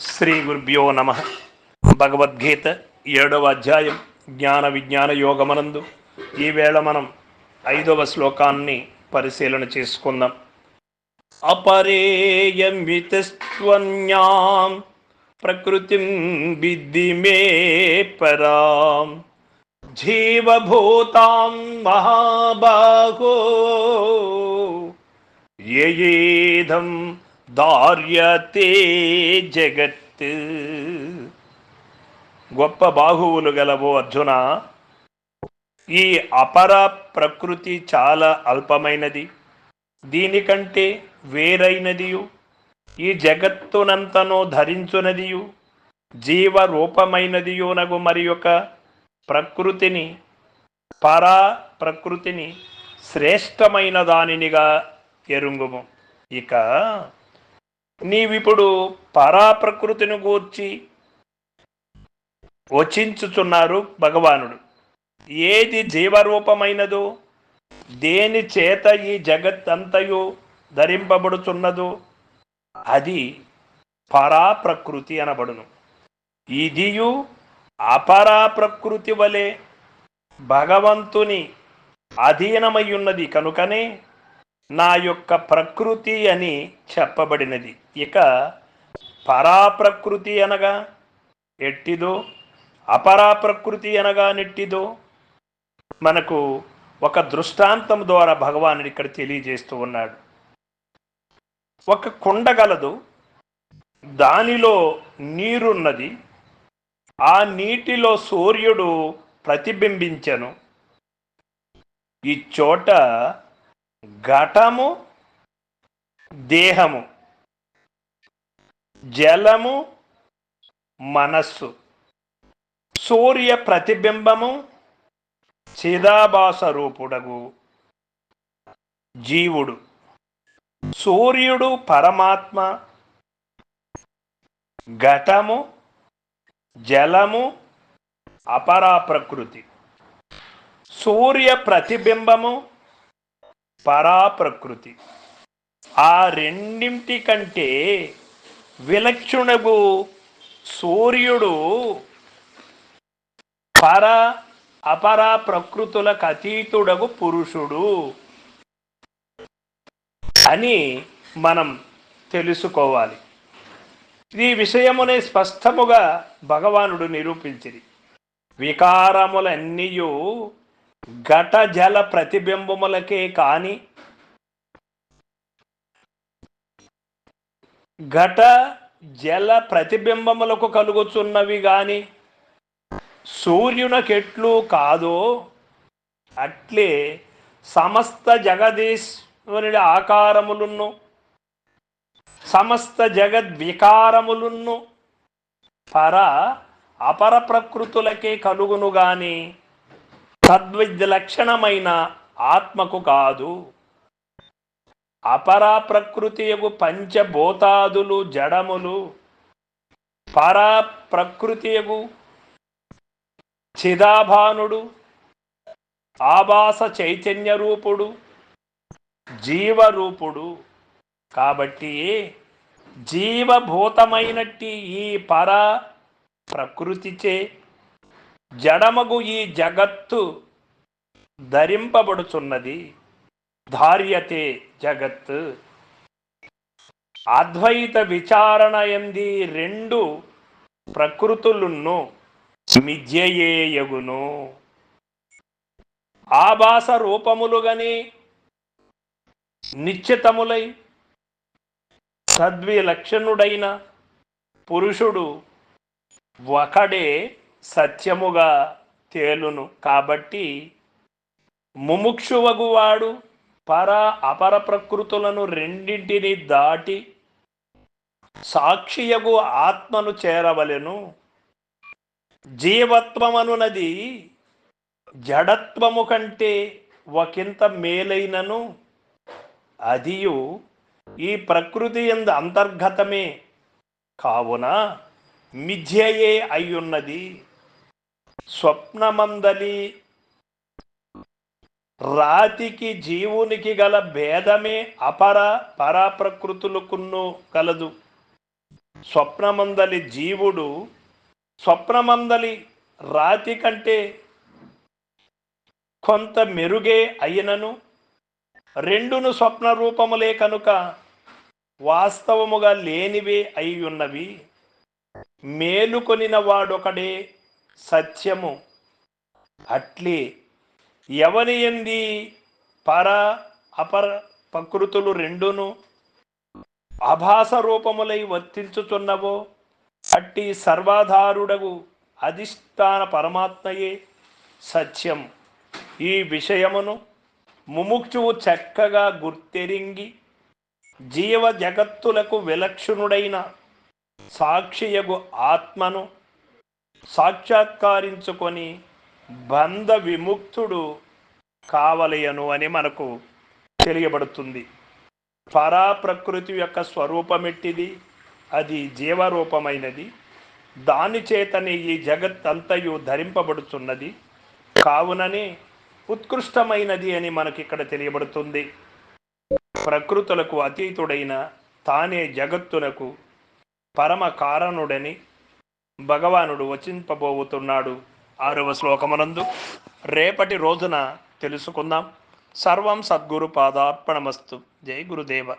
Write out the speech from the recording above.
శ్రీ గురుభ్యో నమ. భగవద్గీత ఏడవ అధ్యాయం జ్ఞాన విజ్ఞాన యోగమనందు ఈవేళ మనం ఐదవ శ్లోకాన్ని పరిశీలన చేసుకుందాం. అపరేయమితస్త్వన్యాం ప్రకృతిం విద్ధి మే పరాం. జీవభూతాం మహాబాహో. ఏదం దార్యతే జగత్. గొప్ప బాహువులు గలవో అర్జున. ఈ అపర ప్రకృతి చాలా అల్పమైనది. దీనికంటే వేరైనదియు. ఈ జగత్తునంతనో ధరించునదియు. జీవ రూపమైనదియునగు మరి యొక్క ప్రకృతిని పరా ప్రకృతిని శ్రేష్టమైన దానినిగా ఎరుంగుము. ఇక నీవిప్పుడు పరా ప్రకృతిని గూర్చి వచించుచున్నారు భగవానుడు. ఏది జీవరూపమైనదో దేని చేత ఈ జగత్తంతయు ధరింపబడుచున్నదో అది పరా ప్రకృతి అనబడును. ఇదియు అపరాప్రకృతి వలె భగవంతుని అధీనమై ఉన్నది కనుకనే నా యొక్క ప్రకృతి అని చెప్పబడినది. ఇక పరా ప్రకృతి అనగా ఎట్టిదో అపరాప్రకృతి అనగా నెట్టిదో మనకు ఒక దృష్టాంతం ద్వారా భగవానుడు ఇక్కడ తెలియజేస్తూ ఉన్నాడు. ఒక కుండ గలదు దానిలో నీరున్నది ఆ నీటిలో సూర్యుడు ప్రతిబింబించను. ఈ చోట ఘటము దేహము జలము మనస్సు సూర్య ప్రతిబింబము చిదాభాస రూపుడగు జీవుడు సూర్యుడు పరమాత్మ ఘటము జలము అపరా ప్రకృతి సూర్య ప్రతిబింబము పరాప్రకృతి. ఆ రెండింటి కంటే విలక్షణగు సూర్యుడు పర అపర ప్రకృతులకు అతీతుడగు పురుషుడు అని మనం తెలుసుకోవాలి. ఈ విషయమునే స్పష్టముగా భగవానుడు నిరూపించింది వికారములన్నీయు ఘట జల ప్రతిబింబములకే కాని ఘట జల ప్రతిబింబములకు కలుగుచున్నవి గాని సూర్యునకెట్లు కాదో అట్లే సమస్త జగదీశ్వరుడి ఆకారములున్ను సమస్త జగద్వికారములున్ను పర అపర ప్రకృతులకే కలుగును గాని తద్విద్య లక్షణమైన ఆత్మకు కాదు. అపరా ప్రకృతియగు పంచభూతాదులు జడములు. పరా ప్రకృతియగు చిదాభానుడు. ఆభాస చైతన్య రూపుడు జీవరూపుడు. కాబట్టి జీవభూతమైనట్టి ఈ పర ప్రకృతిచే జడమగు ఈ జగత్తు ధరింపబడుచున్నది. ధార్యతే జగత్ అద్వైత విచారణ ఎంది రెండు ప్రకృతులున్ను మిథ్యయేయగును ఆభాస రూపములుగని నిశ్చితములై సద్విలక్షణుడైన పురుషుడు ఒకడే సత్యముగా తేలును కాబట్టి ముముక్షువగువాడు పర అపర ప్రకృతులను రెండింటిని దాటి సాక్షియగు ఆత్మను చేరవలెను. జీవత్వమనున్నది జడత్వము కంటే ఒకంత మేలైనను అదియు ఈ ప్రకృతి ఎందు అంతర్గతమే. కావున మిథ్యయే అయ్యున్నది. స్వప్నమందలి. రాతికి జీవునికి గల భేదమే అపర పరాప్రకృతులకున్ను ప్రకృతులకును కలదు స్వప్నమందలి జీవుడు స్వప్నమందలి రాతి కంటే కొంత మెరుగే అయినను. రెండును స్వప్న రూపములే కనుక వాస్తవముగా లేనివే అయి ఉన్నవి మేలుకొనిన వాడొకడే సత్యము. అట్లే ఎవని ఎంది పర అపర ప్రకృతులు రెండును ఆభాస రూపములై వర్తించుచున్నవో అట్టి సర్వాధారుడగు అధిష్టాన పరమాత్మయే సత్యం ఈ విషయమును ముముక్షువు చక్కగా గుర్తెరింగి జీవ జగత్తులకు విలక్షణుడైన సాక్షియగు ఆత్మను సాక్షాత్కారించుకొని బంధ విముక్తుడు కావలయను అని మనకు తెలియబడుతుంది. పరా ప్రకృతి యొక్క స్వరూపమెట్టిది అది జీవరూపమైనది. దాని చేతనే ఈ జగత్ అంతయు ధరింపబడుతున్నది. కావుననే ఉత్కృష్టమైనది అని మనకి ఇక్కడ తెలియబడుతుంది. ప్రకృతులకు అతీతుడైన తానే జగత్తునకు పరమ కారణుడని భగవానుడు వచింపబోతున్నాడు ఆరవ శ్లోకమునందు. రేపటి రోజున తెలుసుకుందాం. సర్వం సద్గురు పాదార్పణమస్తు. జై గురుదేవ.